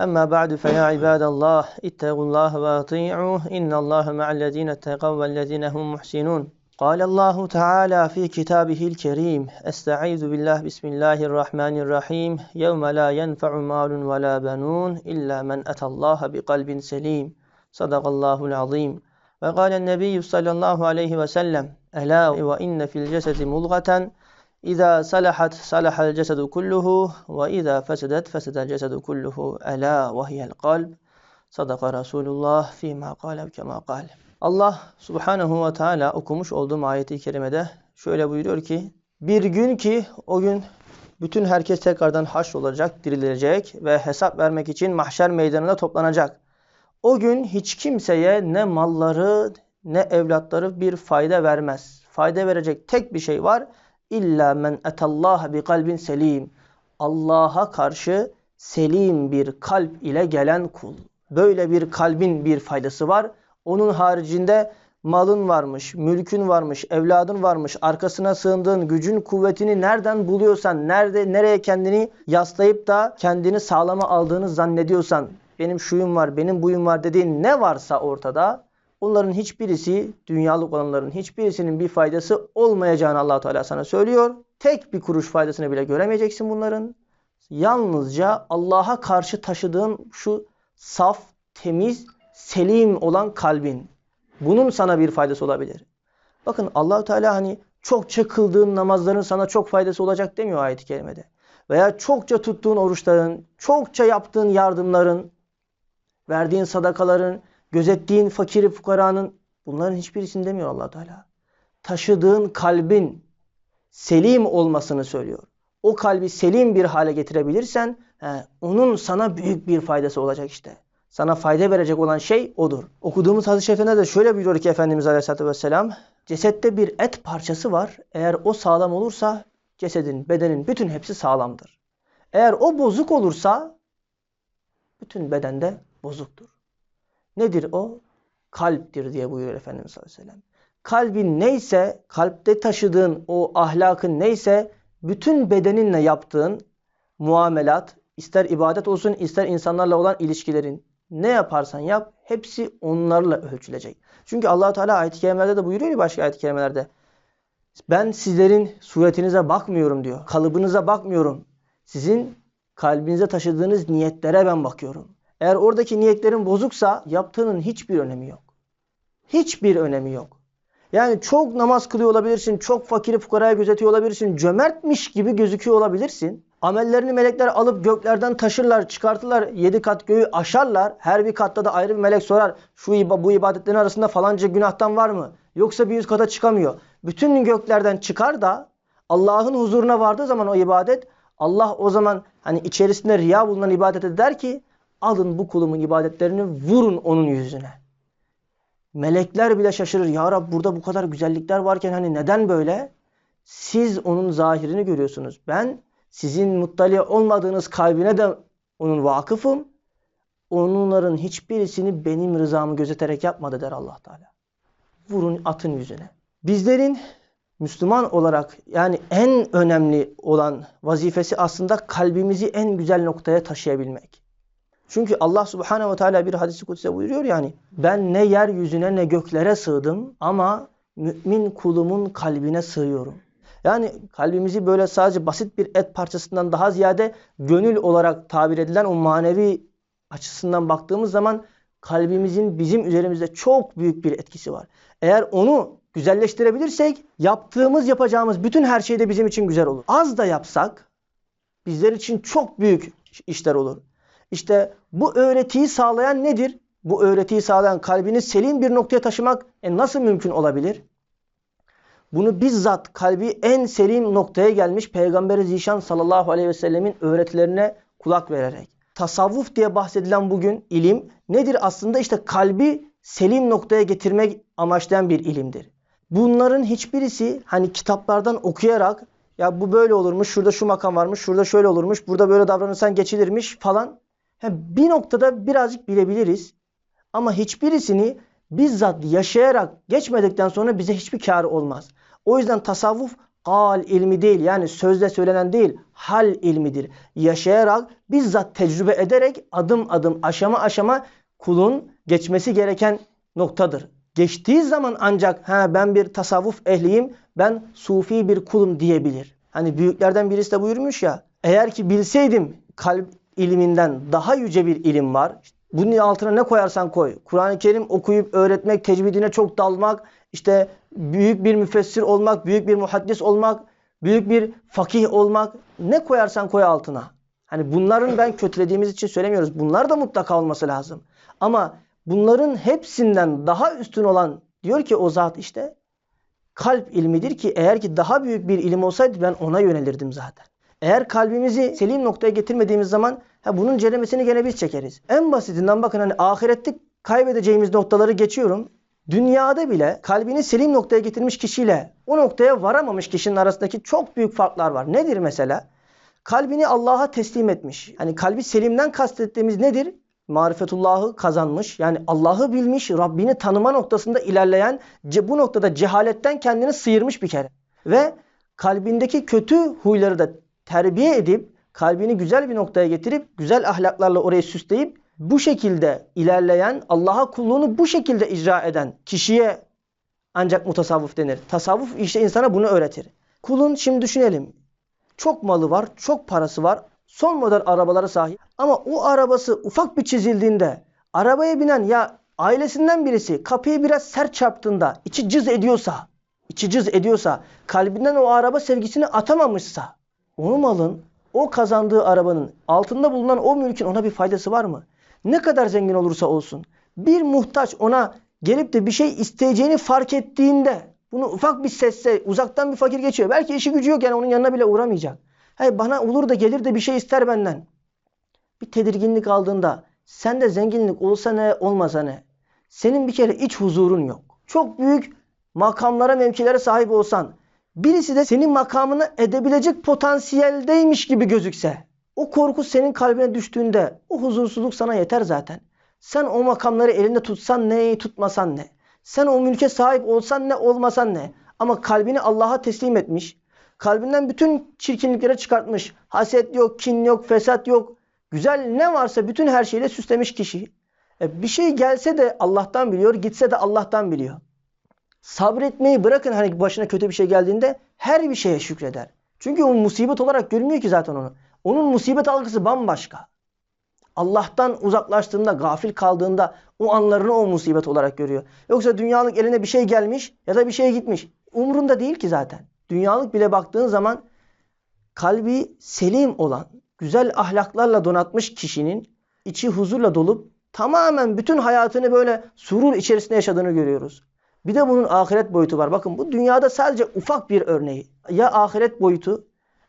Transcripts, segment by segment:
أما بعد فيا عباد الله اتقوا الله وأطيعوه إن الله مع الذين اتقوا والذين هم محسنون. قال الله تعالى في كتابه الكريم أستعيذ بالله بسم الله الرحمن الرحيم يوم لا ينفع مال ولا بنون إلا من أتى الله بقلب سليم. صدق الله العظيم. وقال النبي صلى الله عليه وسلم ألا وإن في الجسد مضغة İza salahat salahal cesedu kulluhu ve iza fesedet fesedel cesedu kulluhu ela ve hiyel kalb. Sadaka Resulullah fîmâ kâlev kemâ kâle. Allah subhanahu ve teala okumuş olduğum ayeti kerimede şöyle buyuruyor ki bir gün ki o gün bütün herkes tekrardan haş olacak, dirilecek ve hesap vermek için mahşer meydanına toplanacak. O gün hiç kimseye ne malları ne evlatları bir fayda vermez. Fayda verecek tek bir şey var. İlla men etallaha bi kalbin selim. Allah'a karşı selim bir kalp ile gelen kul. Böyle bir kalbin bir faydası var. Onun haricinde malın varmış, mülkün varmış, evladın varmış, arkasına sığındığın gücün, kuvvetini nereden buluyorsan, nerede nereye kendini yaslayıp da kendini sağlama aldığını zannediyorsan, benim şuyum var, benim buyum var dediğin ne varsa ortada, onların hiçbirisi, dünyalık olanların hiçbirisinin bir faydası olmayacağını allah Teala sana söylüyor. Tek bir kuruş faydasını bile göremeyeceksin bunların. Yalnızca Allah'a karşı taşıdığın şu saf, temiz, selim olan kalbin. Bunun sana bir faydası olabilir. Bakın Allahu Teala hani çokça kıldığın namazların sana çok faydası olacak demiyor ayet-i kerimede. Veya çokça tuttuğun oruçların, çokça yaptığın yardımların, verdiğin sadakaların, gözettiğin fakiri fukaranın bunların hiçbirisini demiyor allah Teala. Taşıdığın kalbin selim olmasını söylüyor. O kalbi selim bir hale getirebilirsen he, onun sana büyük bir faydası olacak işte. Sana fayda verecek olan şey odur. Okuduğumuz hadis-i şerifinde de şöyle buyuruyor ki Efendimiz Aleyhisselatü Vesselam. Cesette bir et parçası var. Eğer o sağlam olursa cesedin, bedenin bütün hepsi sağlamdır. Eğer o bozuk olursa bütün bedende bozuktur. Nedir o? Kalptir diye buyuruyor Efendimiz sallallahu aleyhi ve sellem. Kalbin neyse, kalpte taşıdığın o ahlakın neyse, bütün bedeninle yaptığın muamelat, ister ibadet olsun, ister insanlarla olan ilişkilerin, ne yaparsan yap, hepsi onlarla ölçülecek. Çünkü allah Teala ayet-i kerimelerde de buyuruyor ya başka ayet-i kerimelerde. Ben sizlerin suretinize bakmıyorum diyor. Kalıbınıza bakmıyorum. Sizin kalbinize taşıdığınız niyetlere ben bakıyorum. Eğer oradaki niyetlerin bozuksa yaptığının hiçbir önemi yok. Hiçbir önemi yok. Yani çok namaz kılıyor olabilirsin, çok fakiri fukaraya gözetiyor olabilirsin, cömertmiş gibi gözüküyor olabilirsin. Amellerini melekler alıp göklerden taşırlar, çıkartırlar, yedi kat göğü aşarlar. Her bir katta da ayrı bir melek sorar. Şu bu ibadetlerin arasında falanca günahtan var mı? Yoksa bir yüz kata çıkamıyor. Bütün göklerden çıkar da Allah'ın huzuruna vardığı zaman o ibadet Allah o zaman hani içerisinde riya bulunan ibadete der ki alın bu kulumun ibadetlerini vurun onun yüzüne. Melekler bile şaşırır. Ya Rab burada bu kadar güzellikler varken hani neden böyle? Siz onun zahirini görüyorsunuz. Ben sizin muttali olmadığınız kalbine de onun vakıfım. Onların hiçbirisini benim rızamı gözeterek yapmadı der allah Teala. Vurun atın yüzüne. Bizlerin Müslüman olarak yani en önemli olan vazifesi aslında kalbimizi en güzel noktaya taşıyabilmek. Çünkü Allah Subhanahu ve Teala bir hadisi kutse buyuruyor yani ben ne yeryüzüne ne göklere sığdım ama mümin kulumun kalbine sığıyorum. Yani kalbimizi böyle sadece basit bir et parçasından daha ziyade gönül olarak tabir edilen o manevi açısından baktığımız zaman kalbimizin bizim üzerimizde çok büyük bir etkisi var. Eğer onu güzelleştirebilirsek yaptığımız yapacağımız bütün her şey de bizim için güzel olur. Az da yapsak bizler için çok büyük işler olur. İşte bu öğretiyi sağlayan nedir? Bu öğretiyi sağlayan kalbini selim bir noktaya taşımak e nasıl mümkün olabilir? Bunu bizzat kalbi en selim noktaya gelmiş Peygamber-i Zişan sallallahu aleyhi ve sellemin öğretilerine kulak vererek. Tasavvuf diye bahsedilen bugün ilim nedir? Aslında işte kalbi selim noktaya getirmek amaçlayan bir ilimdir. Bunların hiçbirisi hani kitaplardan okuyarak ya bu böyle olurmuş, şurada şu makam varmış, şurada şöyle olurmuş, burada böyle davranırsan geçilirmiş falan. Bir noktada birazcık bilebiliriz. Ama hiçbirisini bizzat yaşayarak geçmedikten sonra bize hiçbir kârı olmaz. O yüzden tasavvuf Kal ilmi değil yani sözle söylenen değil hal ilmidir. Yaşayarak bizzat tecrübe ederek adım adım aşama aşama kulun geçmesi gereken noktadır. Geçtiği zaman ancak ha ben bir tasavvuf ehliyim, ben sufi bir kulum diyebilir. Hani büyüklerden birisi de buyurmuş ya, eğer ki bilseydim kalp ilminden daha yüce bir ilim var. Bunun altına ne koyarsan koy. Kur'an-ı Kerim okuyup öğretmek, tecvidine çok dalmak, işte büyük bir müfessir olmak, büyük bir muhaddis olmak, büyük bir fakih olmak ne koyarsan koy altına. Hani bunların ben kötülediğimiz için söylemiyoruz. Bunlar da mutlaka olması lazım. Ama bunların hepsinden daha üstün olan diyor ki o zat işte kalp ilmidir ki eğer ki daha büyük bir ilim olsaydı ben ona yönelirdim zaten. Eğer kalbimizi selim noktaya getirmediğimiz zaman ha bunun ceremesini gene biz çekeriz. En basitinden bakın hani ahirette kaybedeceğimiz noktaları geçiyorum. Dünyada bile kalbini selim noktaya getirmiş kişiyle o noktaya varamamış kişinin arasındaki çok büyük farklar var. Nedir mesela? Kalbini Allah'a teslim etmiş. Hani kalbi selimden kastettiğimiz nedir? Marifetullah'ı kazanmış. Yani Allah'ı bilmiş, Rabbini tanıma noktasında ilerleyen, bu noktada cehaletten kendini sıyırmış bir kere. Ve kalbindeki kötü huyları da terbiye edip, kalbini güzel bir noktaya getirip, güzel ahlaklarla orayı süsleyip, bu şekilde ilerleyen, Allah'a kulluğunu bu şekilde icra eden kişiye ancak mutasavvuf denir. Tasavvuf işte insana bunu öğretir. Kulun şimdi düşünelim. Çok malı var, çok parası var, son model arabaları sahip. Ama o arabası ufak bir çizildiğinde, arabaya binen ya ailesinden birisi kapıyı biraz sert çarptığında, içi cız ediyorsa, içi cız ediyorsa, kalbinden o araba sevgisini atamamışsa, o o kazandığı arabanın, altında bulunan o mülkün ona bir faydası var mı? Ne kadar zengin olursa olsun, bir muhtaç ona gelip de bir şey isteyeceğini fark ettiğinde, bunu ufak bir sesse, uzaktan bir fakir geçiyor. Belki işi gücü yok yani onun yanına bile uğramayacak. Hayır bana olur da gelir de bir şey ister benden. Bir tedirginlik aldığında sende zenginlik olsa ne olmasa ne. Senin bir kere iç huzurun yok. Çok büyük makamlara mevkilere sahip olsan birisi de senin makamını edebilecek potansiyeldeymiş gibi gözükse o korku senin kalbine düştüğünde o huzursuzluk sana yeter zaten. Sen o makamları elinde tutsan ne, tutmasan ne. Sen o mülke sahip olsan ne, olmasan ne. Ama kalbini Allah'a teslim etmiş, kalbinden bütün çirkinlikleri çıkartmış. Haset yok, kin yok, fesat yok. Güzel ne varsa bütün her şeyle süslemiş kişi. E bir şey gelse de Allah'tan biliyor, gitse de Allah'tan biliyor. Sabretmeyi bırakın hani başına kötü bir şey geldiğinde her bir şeye şükreder. Çünkü o musibet olarak görmüyor ki zaten onu. Onun musibet algısı bambaşka. Allah'tan uzaklaştığında, gafil kaldığında o anlarını o musibet olarak görüyor. Yoksa dünyalık eline bir şey gelmiş ya da bir şey gitmiş. Umrunda değil ki zaten. Dünyalık bile baktığın zaman kalbi selim olan, güzel ahlaklarla donatmış kişinin içi huzurla dolup tamamen bütün hayatını böyle surur içerisinde yaşadığını görüyoruz. Bir de bunun ahiret boyutu var. Bakın bu dünyada sadece ufak bir örneği. Ya ahiret boyutu,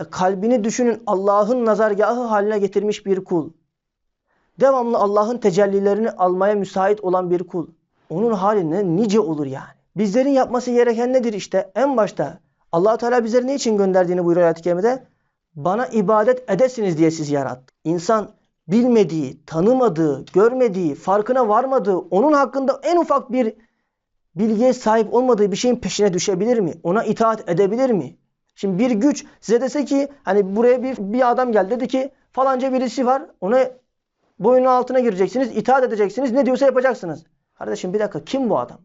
e, kalbini düşünün Allah'ın nazargahı haline getirmiş bir kul. Devamlı Allah'ın tecellilerini almaya müsait olan bir kul. Onun hali ne nice olur yani. Bizlerin yapması gereken nedir işte? En başta allah Teala bizleri ne için gönderdiğini buyuruyor ayet-i kerimede. Bana ibadet edesiniz diye sizi yarattı. İnsan bilmediği, tanımadığı, görmediği, farkına varmadığı, onun hakkında en ufak bir bilgiye sahip olmadığı bir şeyin peşine düşebilir mi? Ona itaat edebilir mi? Şimdi bir güç size dese ki hani buraya bir, bir adam geldi dedi ki falanca birisi var ona boyunun altına gireceksiniz, itaat edeceksiniz, ne diyorsa yapacaksınız. Kardeşim bir dakika kim bu adam?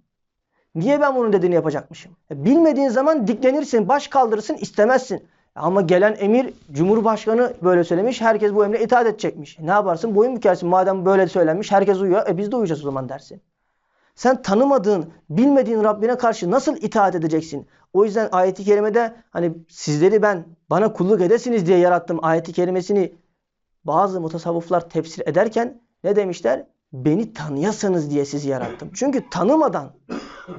Niye ben bunun dediğini yapacakmışım? E, bilmediğin zaman diklenirsin, baş kaldırırsın, istemezsin. Ama gelen emir Cumhurbaşkanı böyle söylemiş. Herkes bu emre itaat edecekmiş. Ne yaparsın? Boyun bükersin. Madem böyle söylenmiş herkes uyuyor. E biz de uyuyacağız o zaman dersin. Sen tanımadığın, bilmediğin Rabbine karşı nasıl itaat edeceksin? O yüzden ayeti kerimede hani sizleri ben bana kulluk edesiniz diye yarattım ayeti kerimesini bazı mutasavvıflar tefsir ederken ne demişler? Beni tanıyasınız diye sizi yarattım. Çünkü tanımadan,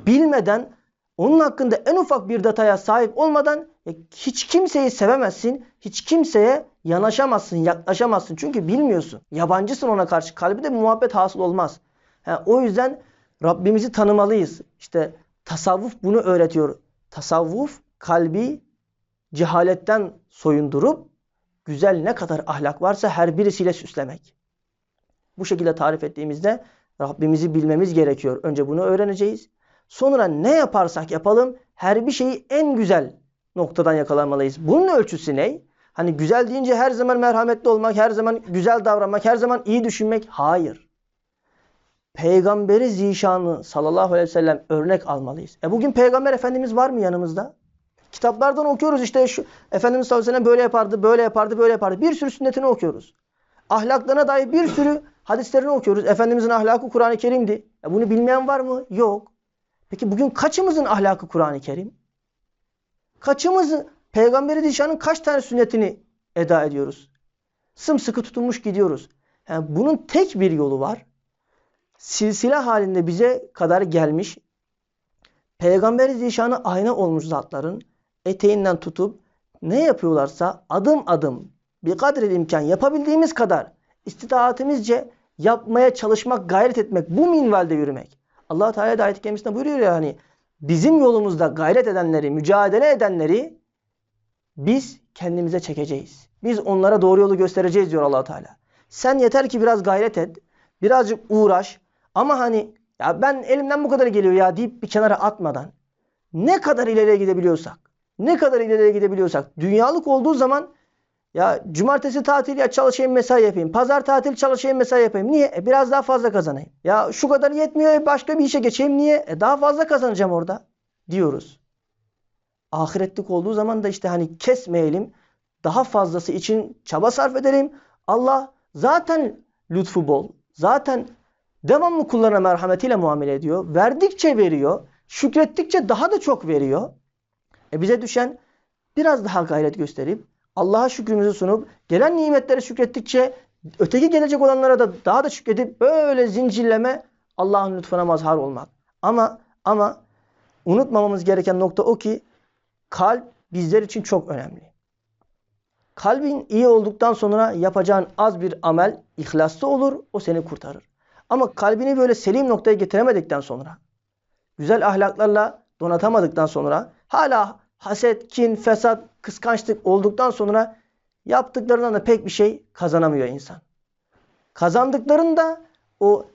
bilmeden, onun hakkında en ufak bir dataya sahip olmadan e, hiç kimseyi sevemezsin. Hiç kimseye yanaşamazsın, yaklaşamazsın. Çünkü bilmiyorsun. Yabancısın ona karşı. Kalbinde muhabbet hasıl olmaz. Yani o yüzden Rabbimizi tanımalıyız. İşte tasavvuf bunu öğretiyor. Tasavvuf kalbi cehaletten soyundurup güzel ne kadar ahlak varsa her birisiyle süslemek. Bu şekilde tarif ettiğimizde Rabbimizi bilmemiz gerekiyor. Önce bunu öğreneceğiz. Sonra ne yaparsak yapalım her bir şeyi en güzel noktadan yakalanmalıyız. Bunun ölçüsü ne? Hani güzel deyince her zaman merhametli olmak, her zaman güzel davranmak, her zaman iyi düşünmek. Hayır. Peygamberi zişanı sallallahu aleyhi ve sellem örnek almalıyız. E bugün peygamber efendimiz var mı yanımızda? Kitaplardan okuyoruz işte şu Efendimiz sallallahu aleyhi ve sellem böyle yapardı, böyle yapardı, böyle yapardı. Bir sürü sünnetini okuyoruz. Ahlaklarına dair bir sürü hadislerini okuyoruz. Efendimizin ahlakı Kur'an-ı Kerim'di. E bunu bilmeyen var mı? Yok. Peki bugün kaçımızın ahlakı Kur'an-ı Kerim? Kaçımızın Peygamberi Zişan'ın kaç tane sünnetini eda ediyoruz? Sımsıkı tutunmuş gidiyoruz. Yani bunun tek bir yolu var. Silsile halinde bize kadar gelmiş Peygamberi Zişan'ı ayna olmuş zatların eteğinden tutup ne yapıyorlarsa adım adım bir kadri imkan yapabildiğimiz kadar istitaatimizce yapmaya çalışmak, gayret etmek, bu minvalde yürümek. Allah Teala da ayet-i kerimesinde buyuruyor ya hani bizim yolumuzda gayret edenleri, mücadele edenleri biz kendimize çekeceğiz. Biz onlara doğru yolu göstereceğiz diyor allah Teala. Sen yeter ki biraz gayret et, birazcık uğraş ama hani ya ben elimden bu kadar geliyor ya deyip bir kenara atmadan ne kadar ileriye gidebiliyorsak, ne kadar ileriye gidebiliyorsak dünyalık olduğu zaman ya cumartesi tatil ya çalışayım mesai yapayım. Pazar tatil çalışayım mesai yapayım. Niye? E biraz daha fazla kazanayım. Ya şu kadar yetmiyor e başka bir işe geçeyim. Niye? E daha fazla kazanacağım orada diyoruz. Ahiretlik olduğu zaman da işte hani kesmeyelim. Daha fazlası için çaba sarf edelim. Allah zaten lütfu bol. Zaten devamlı kullarına merhametiyle muamele ediyor. Verdikçe veriyor. Şükrettikçe daha da çok veriyor. E bize düşen biraz daha gayret gösterip Allah'a şükrümüzü sunup gelen nimetlere şükrettikçe öteki gelecek olanlara da daha da şükredip böyle zincirleme Allah'ın lütfuna mazhar olmak. Ama ama unutmamamız gereken nokta o ki kalp bizler için çok önemli. Kalbin iyi olduktan sonra yapacağın az bir amel ihlaslı olur, o seni kurtarır. Ama kalbini böyle selim noktaya getiremedikten sonra, güzel ahlaklarla donatamadıktan sonra, hala haset, kin, fesat, kıskançlık olduktan sonra yaptıklarından da pek bir şey kazanamıyor insan. Kazandıklarında o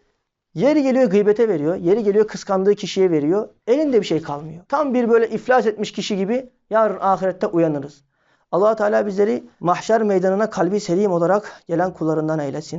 yeri geliyor gıybete veriyor, yeri geliyor kıskandığı kişiye veriyor. Elinde bir şey kalmıyor. Tam bir böyle iflas etmiş kişi gibi yarın ahirette uyanırız. allah Teala bizleri mahşer meydanına kalbi selim olarak gelen kullarından eylesin.